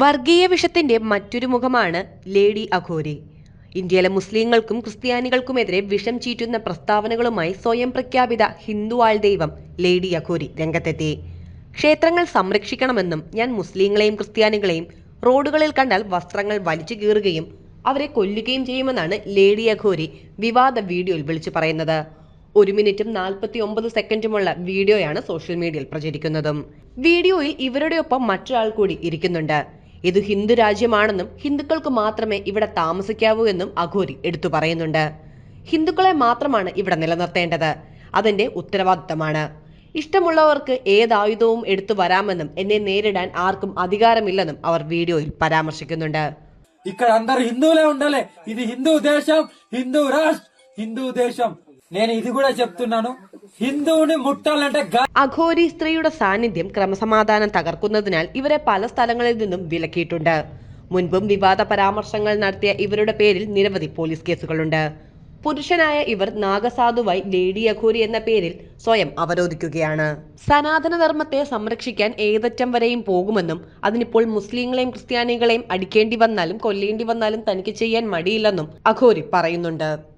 വർഗീയ വിഷത്തിന്റെ മറ്റൊരു മുഖമാണ് ലേഡി അഘോരി. ഇന്ത്യയിലെ മുസ്ലിങ്ങൾക്കും ക്രിസ്ത്യാനികൾക്കുമെതിരെ വിഷം ചീറ്റുന്ന പ്രസ്താവനകളുമായി സ്വയം പ്രഖ്യാപിത ഹിന്ദു ആൾ ദൈവം ലേഡി അഘോരി രംഗത്തെത്തി. ക്ഷേത്രങ്ങൾ സംരക്ഷിക്കണമെന്നും ഞാൻ മുസ്ലിങ്ങളെയും ക്രിസ്ത്യാനികളെയും റോഡുകളിൽ കണ്ടാൽ വസ്ത്രങ്ങൾ വലിച്ചു കീറുകയും അവരെ കൊല്ലുകയും ചെയ്യുമെന്നാണ് ലേഡി അഘോരി വിവാദ വീഡിയോയിൽ വിളിച്ചു പറയുന്നത്. ഒരു മിനിറ്റും നാൽപ്പത്തി ഒമ്പത് സെക്കൻഡുമുള്ള വീഡിയോയാണ് സോഷ്യൽ മീഡിയയിൽ പ്രചരിക്കുന്നതും. വീഡിയോയിൽ ഇവരുടെ ഒപ്പം മറ്റൊരാൾ കൂടി ഇരിക്കുന്നുണ്ട്. ഇത് ഹിന്ദു രാജ്യമാണെന്നും ഹിന്ദുക്കൾക്ക് മാത്രമേ ഇവിടെ താമസിക്കാവൂ എന്നും അഘോരി എടുത്തു പറയുന്നുണ്ട് ഹിന്ദുക്കളെ മാത്രമാണ് ഇവിടെ നിലനിർത്തേണ്ടത് അതിന്റെ ഉത്തരവാദിത്തമാണ് ഇഷ്ടമുള്ളവർക്ക് ഏതായുധവും എടുത്തു വരാമെന്നും എന്നെ നേരിടാൻ ആർക്കും അധികാരമില്ലെന്നും അവർ വീഡിയോയിൽ പരാമർശിക്കുന്നുണ്ട് ఇక్కడ అందరు హిందువులే ఉండాలి ఇది హిందూ దేశం హిందూ రాష్ట్ర హిందూ దేశం నేను ఇది కూడా చెప్తున్నాను അഘോരി സ്ത്രീയുടെ സാന്നിധ്യം ക്രമസമാധാനം തകർക്കുന്നതിനാൽ ഇവരെ പല സ്ഥലങ്ങളിൽ നിന്നും വിലക്കിയിട്ടുണ്ട്. മുൻപും വിവാദ പരാമർശങ്ങൾ നടത്തിയ ഇവരുടെ പേരിൽ നിരവധി പോലീസ് കേസുകളുണ്ട്. പുരുഷനായ ഇവർ നാഗസാധുവായി ലേഡി അഘോരി എന്ന പേരിൽ സ്വയം അവരോധിക്കുകയാണ്. സനാതനധർമ്മത്തെ സംരക്ഷിക്കാൻ ഏതറ്റം വരെയും പോകുമെന്നും അതിനിപ്പോൾ മുസ്ലിങ്ങളെയും ക്രിസ്ത്യാനികളെയും അടിക്കേണ്ടി വന്നാലും കൊല്ലേണ്ടി വന്നാലും തനിക്ക് ചെയ്യാൻ മടിയില്ലെന്നും അഘോരി പറയുന്നുണ്ട്.